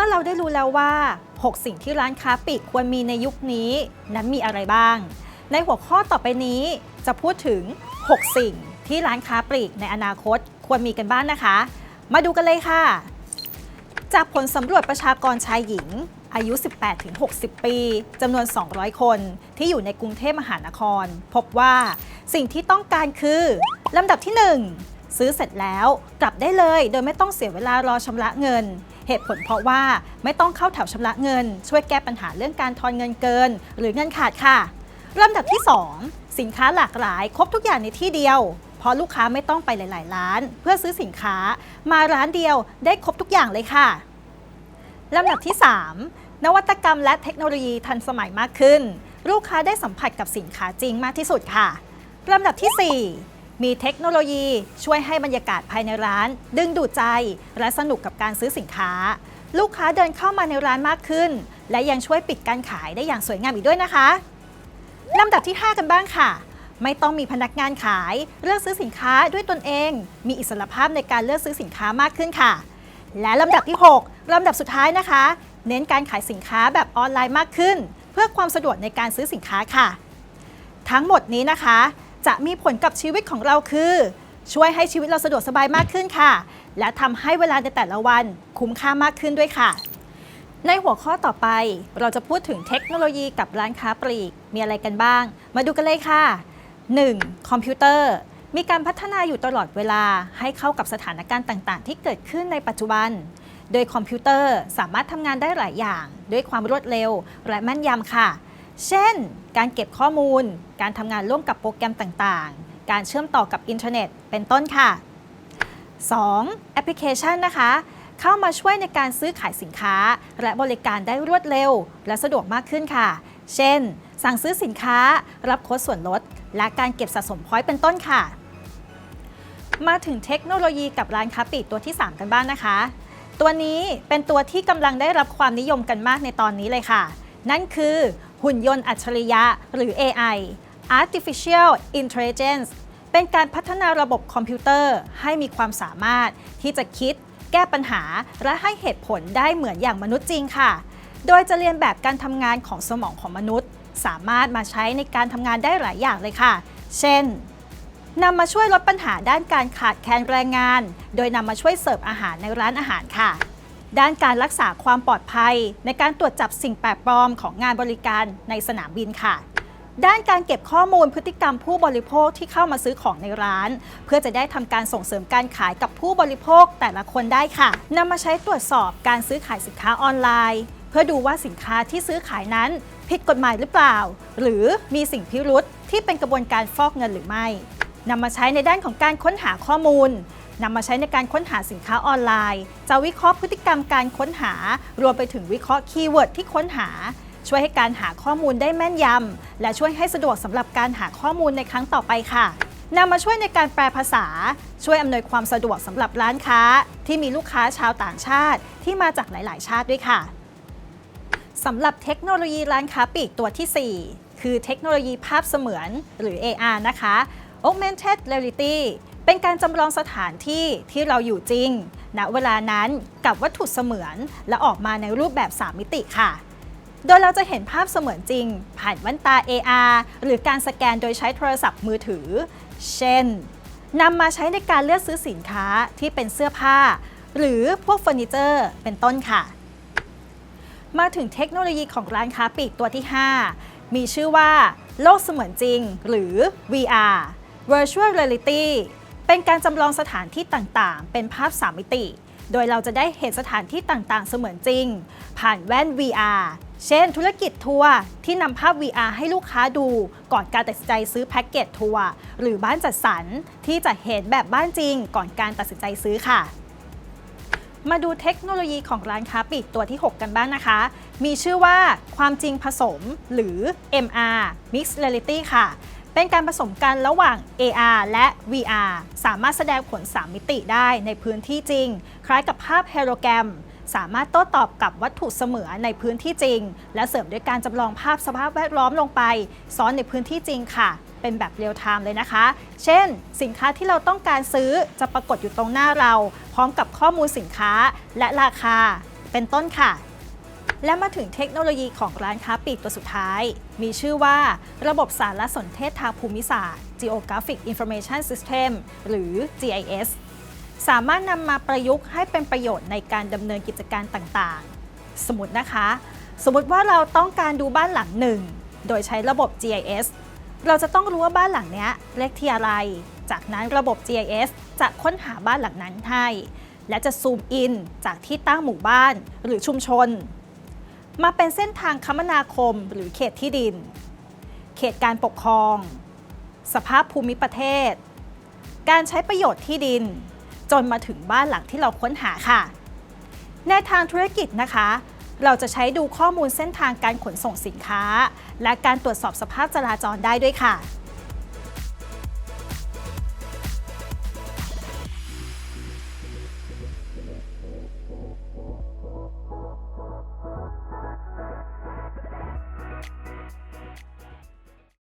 มื่อเราได้รู้แล้วว่า 6 สิ่งที่ร้านค้าปลีกควรมีในยุคนี้ นั้นมีอะไรบ้าง ในหัวข้อต่อไปนี้จะพูดถึง 6 สิ่งที่ร้านค้าปลีกในอนาคตควรมีกันบ้างนะคะ มาดูกันเลยค่ะ จากผลสำรวจประชากรชายหญิง อายุ 18-60 ปีจำนวน 200 คนที่อยู่ในกรุงเทพมหานคร พบว่าสิ่งที่ต้องการคือลำดับที่ 1 ซื้อเสร็จแล้วกลับได้เลยโดยไม่ต้องเสียเวลารอชำระเงิน เหตุผลเพราะว่าไม่ต้องเข้าแถวชำระเงิน ช่วยแก้ปัญหาเรื่องการทอนเงินเกิน หรือเงินขาดค่ะลำดับที่ 2 สินค้าหลากหลาย ครบทุกอย่างในที่เดียว เพราะลูกค้าไม่ต้องไปหลาย ๆ ร้าน เพื่อซื้อสินค้า มาร้านเดียวได้ครบทุกอย่างเลยค่ะลำดับที่ 3 นวัตกรรมและเทคโนโลยีทันสมัยมากขึ้น ลูกค้าได้สัมผัสกับสินค้าจริงมากที่สุดค่ะลำดับทีสี่4 มีเทคโนโลยีช่วยให้บรรยากาศภายในร้าน ดึงดูดใจ และสนุกกับการซื้อสินค้า ลูกค้าเดินเข้ามาในร้านมากขึ้น และยังช่วยปิดการขายได้อย่างสวยงามอีกด้วยนะคะลำดับที่ 5 กันบ้างค่ะ ไม่ต้องมีพนักงานขาย เลือกซื้อสินค้าด้วยตนเอง มีอิสรภาพในการเลือกซื้อสินค้ามากขึ้นค่ะ และลำดับที่ 6 ลำดับสุดท้ายนะคะ เน้นการขายสินค้าแบบออนไลน์มากขึ้น เพื่อความสะดวกในการซื้อสินค้าค่ะ ทั้งหมดนี้นะคะ จะมีผลกับชีวิตของเราคือ ช่วยให้ชีวิตเราสะดวกสบายมากขึ้นค่ะ และทำให้เวลาในแต่ละวันคุ้มค่ามากขึ้นด้วยค่ะ ในหัวข้อต่อไปเราจะพูดถึงเทคโนโลยีกับร้านค้าปลีก มีอะไรกันบ้าง มาดูกันเลยค่ะ 1. คอมพิวเตอร์ มีการพัฒนาอยู่ตลอดเวลาให้เข้ากับสถานการณ์ต่างๆ ที่เกิดขึ้นในปัจจุบัน โดยคอมพิวเตอร์สามารถทำงานได้หลายอย่าง ด้วยความรวดเร็วและแม่นยำค่ะ เช่น การเก็บข้อมูล การทำงานร่วมกับโปรแกรมต่างๆ การเชื่อมต่อกับอินเทอร์เน็ต เป็นต้นค่ะ 2. แอปพลิเคชันนะคะ เข้ามาช่วยในการซื้อขายสินค้า และบริการได้รวดเร็ว และสะดวกมากขึ้นค่ะ เช่น สั่งซื้อสินค้า รับโค้ดส่วนลด และการเก็บสะสมพอยต์เป็นต้นค่ะ มาถึงเทคโนโลยีกับร้านค้าปลีกตัวที่ 3 กันบ้างนะคะ ตัวนี้เป็นตัวที่กำลังได้รับความนิยมกันมากในตอนนี้เลยค่ะ นั่นคือ หุ่นยนต์อัจฉริยะ หรือ AI Artificial Intelligence เป็นการพัฒนาระบบคอมพิวเตอร์ให้มีความสามารถที่จะคิด แก้ปัญหา และให้เหตุผลได้เหมือนอย่างมนุษย์จริงค่ะ โดยจะเรียนแบบการทำงานของสมองของมนุษย์ สามารถมาใช้ในการทำงานได้หลายอย่างเลยค่ะ เช่นนำมาช่วยลดปัญหาด้านการขาดแคลนแรงงาน โดยนำมาช่วยเสิร์ฟอาหารในร้านอาหารค่ะ ด้านการรักษาความปลอดภัย ในการตรวจจับสิ่งแปลกปลอมของงานบริการในสนามบินค่ะ ด้านการเก็บข้อมูลพฤติกรรมผู้บริโภคที่เข้ามาซื้อของในร้าน เพื่อจะได้ทำการส่งเสริมการขายกับผู้บริโภคแต่ละคนได้ค่ะนำมาใช้ตรวจสอบการซื้อขายสินค้าออนไลน์ เพื่อดูว่าสินค้าที่ซื้อขายนั้นผิดกฎหมายหรือเปล่า หรือมีสิ่งพิรุษที่เป็นกระบวนการฟอกเงินหรือไม่นำมาใช้ในด้านของการค้นหาข้อมูล นำมาใช้ในการค้นหาสินค้าออนไลน์ จะวิเคราะห์พฤติกรรมการค้นหา รวมไปถึงวิเคราะห์คีย์เวิร์ดที่ค้นหา ช่วยให้การหาข้อมูลได้แม่นยำ และช่วยให้สะดวกสำหรับการหาข้อมูลในครั้งต่อไปค่ะนำมาช่วยในการแปลภาษา ช่วยอำนวยความสะดวกสำหรับร้านค้า ที่มีลูกค้าชาวต่างชาติ ที่มาจากหลาย ๆ ชาติด้วยค่ะสำหรับเทคโนโลยีร้านค้าปลีกตัวที่ 4 คือเทคโนโลยีภาพเสมือนหรือ AR นะคะ Augmented Reality เป็นการจำลองสถานที่ที่เราอยู่จริงณเวลานั้นกับวัตถุเสมือน และออกมาในรูปแบบ 3 มิติค่ะ โดยเราจะเห็นภาพเสมือนจริง ผ่านแว่นตา AR หรือการสแกนโดยใช้โทรศัพท์มือถือ เช่นนำมาใช้ในการเลือกซื้อสินค้าที่เป็นเสื้อผ้า หรือพวกเฟอร์นิเจอร์ เป็นต้นค่ะ มาถึงเทคโนโลยีของร้านค้าปลีกตัวที่ 5 มีชื่อว่า โลกเสมือนจริง หรือ VR Virtual Reality เป็นการจำลองสถานที่ต่างๆ เป็นภาพ 3 มิติ โดยเราจะได้เห็นสถานที่ต่างๆ เสมือนจริง ผ่านแว่น VR เช่น ธุรกิจทัวร์ที่นำภาพ VR ให้ลูกค้าดู ก่อนการตัดสินใจซื้อแพ็กเกจทัวร์หรือบ้านจัดสรรที่จะเห็นแบบบ้านจริง ก่อนการตัดสินใจซื้อค่ะ มาดูเทคโนโลยีของร้านค้าปลีกตัวที่ 6 กันบ้างนะคะ มีชื่อว่าความจริงผสมหรือ MR Mixed Reality ค่ะ เป็นการผสมกันระหว่าง AR และ VR สามารถแสดงผล 3 มิติได้ในพื้นที่จริง คล้ายกับภาพเฮโลแกรม สามารถโต้ตอบกับวัตถุเสมือนในพื้นที่จริง และเสริมด้วยการจำลองภาพสภาพแวดล้อมลงไป ซ้อนในพื้นที่จริงค่ะเป็นแบบเรียลไทม์เลยนะคะ เช่น สินค้าที่เราต้องการซื้อจะปรากฏอยู่ตรงหน้าเรา พร้อมกับข้อมูลสินค้าและราคา เป็นต้นค่ะ และมาถึงเทคโนโลยีของร้านค้าปลีกตัวสุดท้าย มีชื่อว่าระบบสารสนเทศทางภูมิศาสตร์ Geographic Information System หรือ GIS สามารถนำมาประยุกต์ให้เป็นประโยชน์ในการดำเนินกิจการต่างๆ สมมตินะคะ สมมติว่าเราต้องการดูบ้านหลังหนึ่ง โดยใช้ระบบ GIS เราจะต้องรู้ว่าบ้านหลังนี้เลขที่อะไร จากนั้นระบบ GIS จะค้นหาบ้านหลังนั้นให้ และจะซูมอินจากที่ตั้งหมู่บ้านหรือชุมชน มาเป็นเส้นทางคมนาคมหรือเขตที่ดิน เขตการปกครอง สภาพภูมิประเทศ การใช้ประโยชน์ที่ดิน จนมาถึงบ้านหลังที่เราค้นหาค่ะ ในทางธุรกิจนะคะ เราจะใช้ดูข้อมูลเส้นทางการขนส่งสินค้า และการตรวจสอบสภาพจราจรได้ด้วยค่ะ